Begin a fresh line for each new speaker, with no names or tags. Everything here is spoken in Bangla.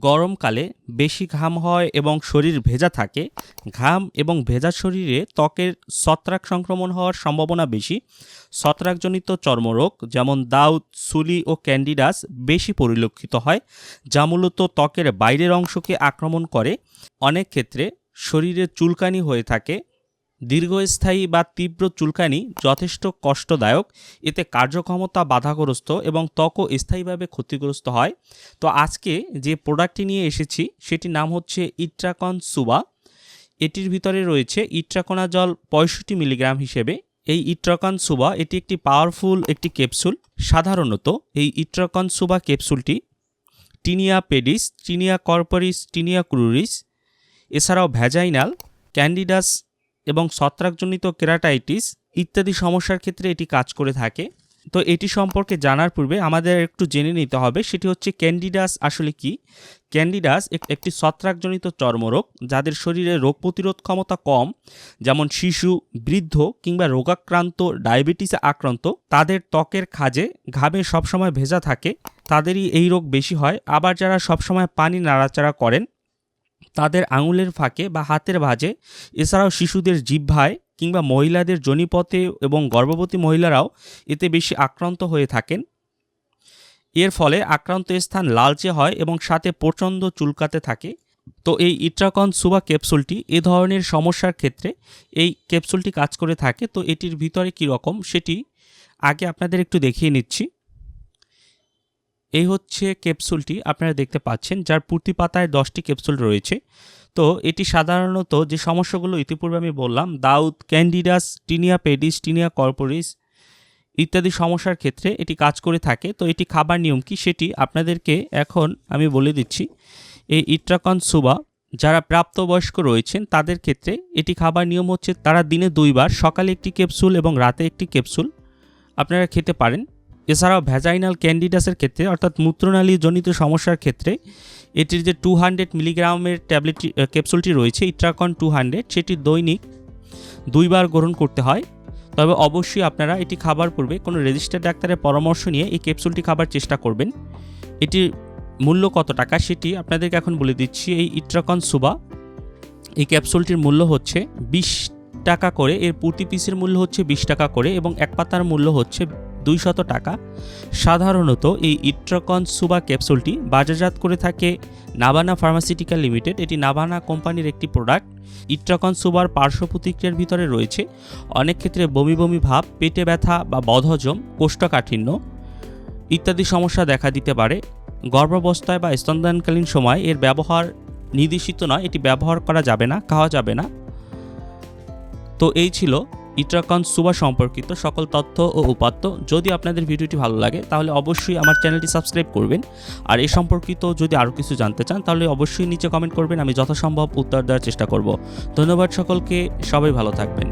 গরমকালে বেশি ঘাম হয় এবং শরীর ভেজা থাকে, ঘাম এবং ভেজা শরীরে ত্বকের ছত্রাক সংক্রমণ হওয়ার সম্ভাবনা বেশি। ছত্রাকজনিত চর্মরোগ যেমন দাউদ, সুলি ও ক্যান্ডিডাস বেশি পরিলক্ষিত হয়, যা মূলত ত্বকের বাইরের অংশকে আক্রমণ করে। অনেক ক্ষেত্রে শরীরে চুলকানি হয়ে থাকে দীর্ঘস্থায়ী বা তীব্র চুলকানি যথেষ্ট কষ্টদায়ক, এতে কার্যক্ষমতা বাধাগ্রস্ত এবং ত্বকও স্থায়ীভাবে ক্ষতিগ্রস্ত হয়। তো আজকে যে প্রোডাক্টটি নিয়ে এসেছি, সেটির নাম হচ্ছে ইট্রাকন সুবা। এটির ভিতরে রয়েছে ইট্রাকোনা জল পঁয়ষট্টি মিলিগ্রাম হিসেবে। এই ইট্রাকন সুবা, এটি একটি পাওয়ারফুল একটি ক্যাপসুল। সাধারণত এই ইট্রাকন সুবা ক্যাপসুলটি tinea pedis, tinea corporis, tinea cruris, এছাড়াও ভ্যাজাইনাল, ক্যান্ডিডাস এবং ছত্রাকজনিত কেরাটাইটিস ইত্যাদি সমস্যার ক্ষেত্রে এটি কাজ করে থাকে। তো এটি সম্পর্কে জানার পূর্বে আমাদের একটু জেনে নিতে হবে, সেটি হচ্ছে ক্যান্ডিডাস আসলে কি? ক্যান্ডিডাস একটি ছত্রাকজনিত চর্মরোগ যাদের শরীরে রোগ প্রতিরোধ ক্ষমতা কম, যেমন শিশু, বৃদ্ধ কিংবা রোগাক্রান্ত, ডায়াবেটিসে আক্রান্ত, তাদের ত্বকের খাজে ঘামে সবসময় ভেজা থাকে, তাদেরই এই রোগ বেশি হয়। আবার যারা সবসময় পানি নাড়াচাড়া করেন তাদের আঙুলের ফাঁকে বা হাতের ভাঁজে। এছাড়াও শিশুদের জিহ্বায় কিংবা মহিলাদের জনিপথে এবং গর্ভবতী মহিলারাও এতে বেশি আক্রান্ত হয়ে থাকেন। এর ফলে আক্রান্ত স্থান লালচে হয় এবং সাথে প্রচণ্ড চুলকাতে থাকে। তো এই ইট্রাকন সুবা ক্যাপসুলটি এ ধরনের সমস্যার ক্ষেত্রে এই ক্যাপসুলটি কাজ করে থাকে। তো এটির ভিতরে কী রকম সেটি আগে আপনাদের একটু দেখিয়ে নিচ্ছি। এই হচ্ছে ক্যাপসুলটি, আপনারা দেখতে পাচ্ছেন, যার প্রতি পাতায় দশটি ক্যাপসুল রয়েছে। তো এটি সাধারণত যে সমস্যাগুলো ইতিপূর্বে আমি বললাম, দাউদ, ক্যান্ডিডাস, টিনিয়া পেডিস, টিনিয়া কর্পোরিস ইত্যাদি সমস্যার ক্ষেত্রে এটি কাজ করে থাকে। তো এটি খাবার নিয়ম কি সেটি আপনাদেরকে এখন আমি বলে দিচ্ছি। এই ইট্রাকন সুবা, যারা প্রাপ্তবয়স্ক রয়েছেন, তাদের ক্ষেত্রে এটি খাবার নিয়ম হচ্ছে তারা দিনে দুইবার সকালে একটি ক্যাপসুল এবং রাতে একটি ক্যাপসুল আপনারা খেতে পারেন। এছাড়াও ভ্যাজাইনাল ক্যান্ডিডাসের ক্ষেত্রে, অর্থাৎ মূত্রনালী জনিত সমস্যার ক্ষেত্রে, এটির যে টু হান্ড্রেড মিলিগ্রামের ট্যাবলেটটি ক্যাপসুলটি রয়েছে, ইট্রাকন টু হান্ড্রেড সেটি দৈনিক দুইবার গ্রহণ করতে হয়। তবে অবশ্যই আপনারা এটি খাবার পূর্বে কোনো রেজিস্টার ডাক্তারের পরামর্শ নিয়ে এই ক্যাপসুলটি খাবার চেষ্টা করবেন। এটির মূল্য কত টাকা সেটি আপনাদেরকে এখন বলে দিচ্ছি, এই ইট্রাকন সুবা। এই ক্যাপসুলটির মূল্য হচ্ছে বিশ টাকা করে, এর প্রতি পিসের মূল্য হচ্ছে বিশ টাকা করে এবং এক পাতার মূল্য হচ্ছে দুইশত টাকা। সাধারণত এই ইট্রাকন সুবা ক্যাপসুলটি বাজারজাত করে থাকে নাবানা ফার্মাসিউটিক্যাল লিমিটেড। এটি নাবানা কোম্পানির একটি প্রোডাক্ট। ইট্রাকন সুবার পার্শ্ব প্রতিক্রিয়ার ভিতরে রয়েছে অনেক ক্ষেত্রে বমি বমি ভাব, পেটে ব্যথা বা বদহজম, কোষ্ঠকাঠিন্য ইত্যাদি সমস্যা দেখা দিতে পারে। গর্ভাবস্থায় বা স্তনদানকালীন সময় এর ব্যবহার নির্দেশিত নয়। এটি ব্যবহার করা যাবে না, খাওয়া যাবে না। তো এই ছিল ইট্রাকন সুবা সম্পর্কিত সকল তথ্য ও উপাত্ত। যদি আপনাদের ভিডিওটি ভালো লাগে, তাহলে অবশ্যই আমার চ্যানেলটি সাবস্ক্রাইব করবেন। আর এ সম্পর্কিত যদি আরও কিছু জানতে চান, তাহলে অবশ্যই নিচে কমেন্ট করবেন, আমি যথাসম্ভব উত্তর দেওয়ার চেষ্টা করব। ধন্যবাদ সকলকে, সবাই ভালো থাকবেন।